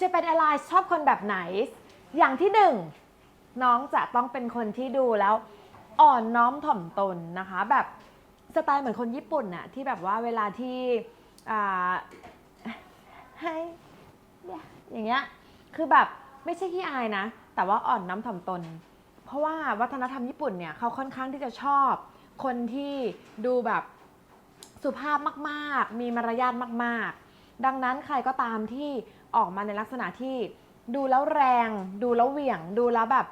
จะเป็นอะไรชอบคนแบบไหน อย่างที่หนึ่งน้องจะต้องเป็นคนที่ดูแล้ว อ่อนน้อมถ่อมตนนะคะ แบบสไตล์เหมือนคนญี่ปุ่นน่ะที่แบบว่าเวลาที่ให้อย่างเงี้ยคือแบบไม่ใช่ขี้อายนะ แต่ว่าอ่อนน้อมถ่อมตน เพราะว่าวัฒนธรรมญี่ปุ่นเนี่ยเขาค่อนข้างที่จะชอบ คนที่ดูแบบสุภาพมาก ๆ มีมารยาทมาก ๆ ดังนั้นใครก็ตามที่ออกมาในลักษณะที่ดูแล้วแรง ดูแล้วเหวี่ยง ดูแล้วแบบ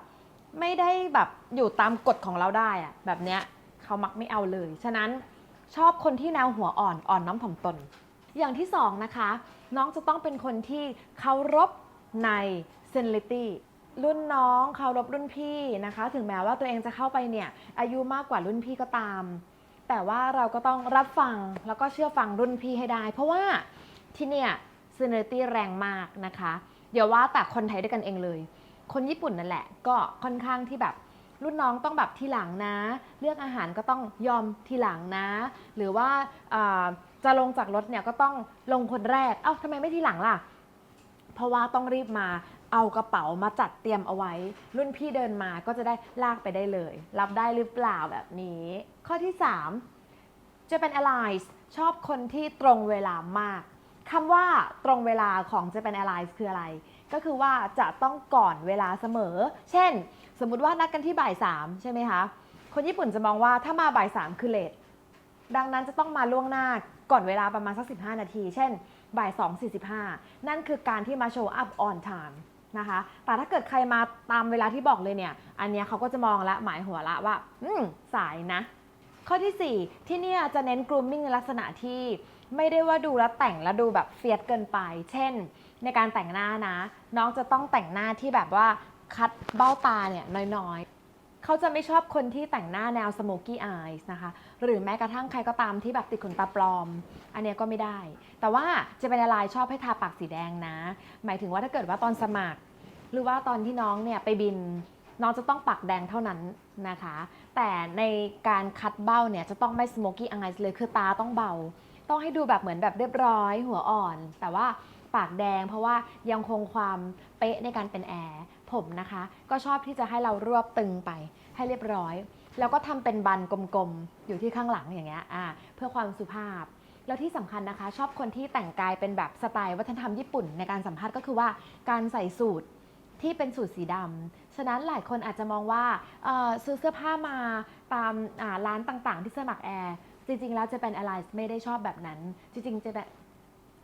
ไม่ได้แบบอยู่ตามกฎของเราได้อะแบบเนี้ยเขามักไม่เอาเลย ฉะนั้นชอบคนที่แนวหัวอ่อนอ่อนน้อมถ่อมตน อย่างที่สองนะคะ น้องจะต้องเป็นคนที่เคารพในเซนลิตี้รุ่นน้องเคารพรุ่นพี่นะคะ ถึงแม้ว่าตัวเองจะเข้าไปเนี่ย อายุมากกว่ารุ่นพี่ก็ตาม แต่ว่าเราก็ต้องรับฟังแล้วก็เชื่อฟังรุ่นพี่ให้ได้ เพราะว่า ที่เนี่ยเซนลิตี้แรงมากนะคะเดี๋ยวว่าแต่คนไทยด้วยกันเองเลย คนญี่ปุ่นนั่นแหละ ก็ค่อนข้างที่แบบรุ่นน้องต้องแบบทีหลังนะ เลือกอาหารก็ต้องยอมทีหลังนะ หรือว่าอ่าจะลงจากรถเนี่ยก็ต้องลงคนแรก เอ้าทำไมไม่ทีหลังล่ะ เพราะว่าต้องรีบมาเอากระเป๋ามาจัดเตรียมเอาไว้ รุ่นพี่เดินมาก็จะได้ลากไปได้เลย รับได้หรือเปล่าแบบนี้ ข้อที่3จะเป็น allies ชอบคนที่ตรงเวลามาก คำว่าตรงเวลาของ Japan Airlines คืออะไร ก็คือว่าจะต้องก่อนเวลาเสมอ เช่น สมมุติว่านัดกันที่บ่ายสามใช่ไหมคะ คนญี่ปุ่นจะมองว่าถ้ามาบ่ายสามคือเลทดังนั้นจะต้องมาล่วงหน้าก่อนเวลาประมาณสัก 15 นาที เช่นบ่าย2.45 นั่นคือการที่มาโชว์อัพออนไทม์นะคะ แต่ถ้าเกิดใครมาตามเวลาที่บอกเลยเนี่ย อันเนี้ยเขาก็จะมองละหมายหัวละว่า อืม สายนะ ข้อที่ 4 ที่เนี่ยจะเน้น grooming ในลักษณะที่ ไม่ได้ว่าดูแล้วแต่งแล้วดูแบบเฟียสเกินไป เช่น ในการแต่งหน้านะ น้องจะต้องแต่งหน้าที่แบบว่าคัดเบ้าตาเนี่ยน้อยๆ เขาจะไม่ชอบคนที่แต่งหน้าแนว smoky eyes นะคะ หรือแม้กระทั่งใครก็ตามที่แบบติดขนตาปลอม อันเนี้ยก็ไม่ได้ แต่ว่าจะเป็นอะไรชอบให้ทาปากสีแดงนะ หมายถึงว่าถ้าเกิดว่าตอนสมัคร หรือว่าตอนที่น้องเนี่ยไปบินน้องจะต้องปากแดงเท่านั้นนะคะ แต่ในการคัดเบ้าเนี่ยจะต้องไม่ smoky eyes เลยคือตาต้องเบา ต้องให้ดูแบบเหมือนแบบเรียบร้อยหัวอ่อน แต่ว่าปากแดงเพราะว่ายังคงความเป๊ะในการเป็นแอร์ผมนะคะ ก็ชอบที่จะให้เรารวบตึงไปให้เรียบร้อย แล้วก็ทำเป็นบันกลมๆ อยู่ที่ข้างหลังอย่างเงี้ยอ่าเพื่อความสุภาพ แล้วที่สำคัญนะคะ ชอบคนที่แต่งกายเป็นแบบสไตล์วัฒนธรรมญี่ปุ่นในการสัมภาษณ์ก็คือว่าการใส่สูทที่เป็นสูทสีดำฉะนั้นหลายคนอาจจะมองว่าซื้อเสื้อผ้ามาตามร้านต่างๆ ที่สมัครแอร์ จริง ๆ แล้วจะเป็นอะไรไม่ได้ชอบแบบนั้น จริงๆจะแบบ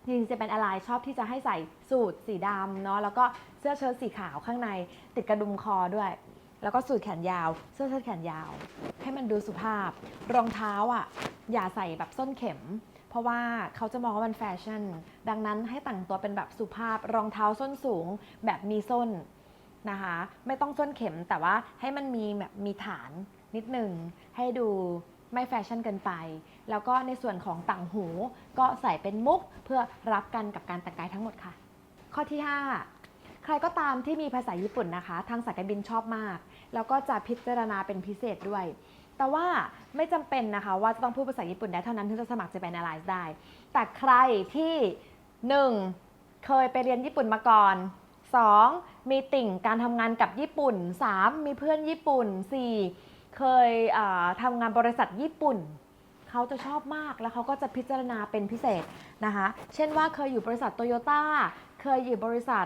จริงๆจะเป็นอะไรชอบที่จะให้ใส่สูทสีดำเนาะแล้วก็เสื้อเชิ้ตสีขาวข้างในติดกระดุมคอด้วย แล้วก็สูทแขนยาว เสื้อเชิ้ตแขนยาว ให้มันดูสุภาพ รองเท้าอะอย่าใส่แบบส้นเข็ม เพราะว่าเขาจะมองว่ามันแฟชั่น ดังนั้นให้แต่งตัวเป็นแบบสุภาพรองเท้าส้นสูงแบบมีส้นนะคะ ไม่ต้องส้นเข็มแต่ว่าให้มันมีแบบมีฐานนิดนึงให้ดู ไม่แฟชั่นเกินไป แล้วก็ในส่วนของต่างหูก็ใส่เป็นมุกเพื่อรับกันกับการแต่งกายทั้งหมดค่ะ ข้อที่ 5 ใครก็ตามที่มีภาษาญี่ปุ่นนะคะ ทางสายการบินชอบมาก แล้วก็จะพิจารณาเป็นพิเศษด้วย แต่ว่าไม่จำเป็นนะคะว่าจะต้องพูดภาษาญี่ปุ่นได้เท่านั้นถึงจะสมัครจะเป็น Allies ได้ แต่ใครที่ 1. เคยไปเรียนญี่ปุ่นมาก่อน 2. มีติ่งการทำงานกับญี่ปุ่น 3. มีเพื่อนญี่ปุ่น 4. เคยอ่าทำงานบริษัทญี่ปุ่น เขาจะชอบมากแล้วเขาก็จะพิจารณาเป็นพิเศษนะคะ เช่นว่าเคยอยู่บริษัทโตโยต้าเคยอยู่บริษัท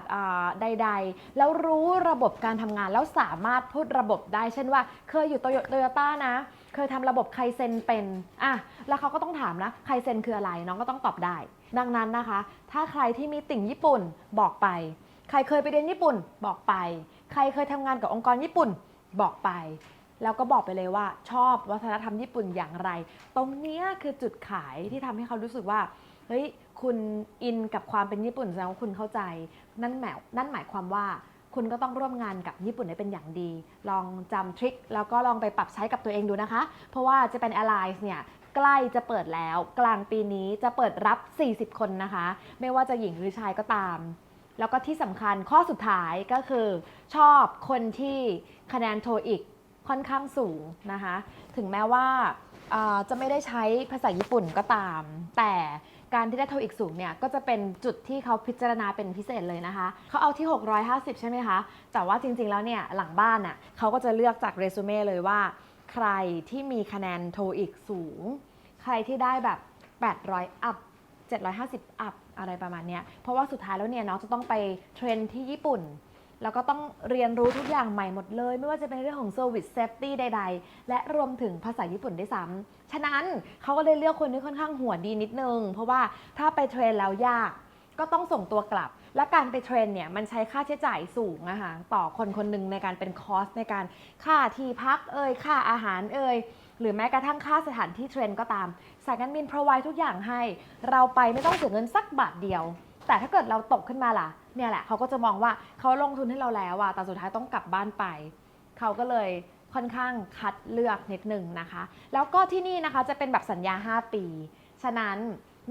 ใด ๆ แล้วรู้ระบบการทำงานแล้วสามารถพูดระบบได้ เช่นว่า เคยอยู่โตโยต้านะ เคยทำระบบไคเซนเป็นอะแล้วเขาก็ต้องถามนะไคเซนคืออะไรน้องก็ต้องตอบได้ ดังนั้นนะคะ ถ้าใครที่มีติ่งญี่ปุ่นบอกไป ใครเคยไปเรียนญี่ปุ่นบอกไป ใครเคยทำงานกับองค์กรญี่ปุ่นบอกไป แล้วก็บอกไปเลยว่าชอบวัฒนธรรมญี่ปุ่นอย่างไร ตรงเนี้ยคือจุดขายที่ทำให้เขารู้สึกว่าเฮ้ยคุณอินกับความเป็นญี่ปุ่นแสดงว่าคุณเข้าใจ นั่นหมายนั่นหมายความว่าคุณก็ต้องร่วมงานกับญี่ปุ่นได้เป็นอย่างดี ลองจำทริคแล้วก็ลองไปปรับใช้กับตัวเองดูนะคะ เพราะว่าจะเป็น Allies เนี่ยใกล้จะเปิดแล้ว กลางปีนี้จะเปิดรับ 40 คนนะคะ ไม่ว่าจะหญิงหรือชายก็ตาม แล้วก็ที่สำคัญข้อสุดท้ายก็คือ ชอบคนที่คะแนนโทอีก ค่อนข้างสูงนะคะ ถึงแม้ว่าจะไม่ได้ใช้ภาษาญี่ปุ่นก็ตาม แต่การที่ได้โทอีกสูงเนี่ยก็จะเป็นจุดที่เขาพิจารณาเป็นพิเศษเลยนะคะ เขาเอาที่ 650 ใช่ไหมคะ แต่ว่าจริงๆแล้วเนี่ยหลังบ้านน่ะเขาก็จะเลือกจากเรซูเม่เลยว่า ใครที่มีคะแนนโทอีกสูง ใครที่ได้แบบ 800 อัพ 750 อัพอะไรประมาณเนี้ย เพราะว่าสุดท้ายแล้วเนี่ยน้องจะต้องไปเทรนที่ญี่ปุ่น แล้วก็ต้องเรียนรู้ทุกอย่างใหม่หมดเลย ไม่ว่าจะเป็นเรื่องของ Service Safety ใด ๆ และรวมถึงภาษาญี่ปุ่นด้วยซ้ำฉะนั้นเขาก็เลยเลือกคนที่ค่อนข้างหัวดีนิดนึง เพราะว่าถ้าไปเทรนแล้วยาก ก็ต้องส่งตัวกลับ และการไปเทรนเนี่ยมันใช้ค่าใช้จ่ายสูงนะคะต่อคนคนหนึ่งในการเป็นคอสในการค่าที่พักเอ่ยค่าอาหารเอ่ยหรือแม้กระทั่งค่าสถานที่เทรนก็ตาม สายการบินพรอไวทุกอย่างให้ เราไปไม่ต้องเสียเงินสักบาทเดียว แต่ถ้าเกิดเราตกขึ้นมาล่ะ เนี่ยแหละเขาก็จะมองว่าเขาลงทุนให้เราแล้วอะแต่สุดท้ายต้องกลับบ้านไป เขาก็เลยค่อนข้างคัดเลือกนิดหนึ่งนะคะ แล้วก็ที่นี่นะคะจะเป็นแบบสัญญา 5 ปี ฉะนั้น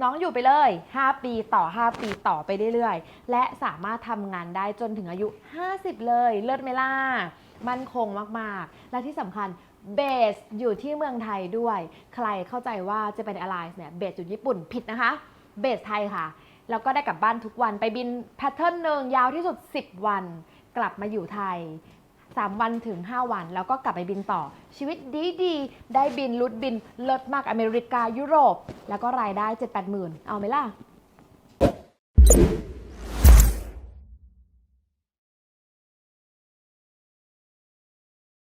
น้องอยู่ไปเลย 5 ปีต่อ 5 ปีต่อไปเรื่อยๆ และสามารถทำงานได้จนถึงอายุ 50 เลย เลิศไหมล่ะ มั่นคงมากๆ และที่สำคัญเบสอยู่ที่เมืองไทยด้วย ใครเข้าใจว่าจะเป็น Alliance เนี่ย เบสอยู่ญี่ปุ่นผิดนะคะ เบสไทยค่ะ แล้วก็ได้กลับบ้านทุกวันไปบินแพทเทิร์นหนึ่งยาวที่สุด 10 วัน กลับมาอยู่ไทย 3 วันถึง 5 วัน แล้วก็กลับไปบินต่อชีวิตดีดีๆได้บินลุดบินเลิศมากอเมริกายุโรป แล้วก็รายได้ 7-8หมื่นเอาไหมล่ะ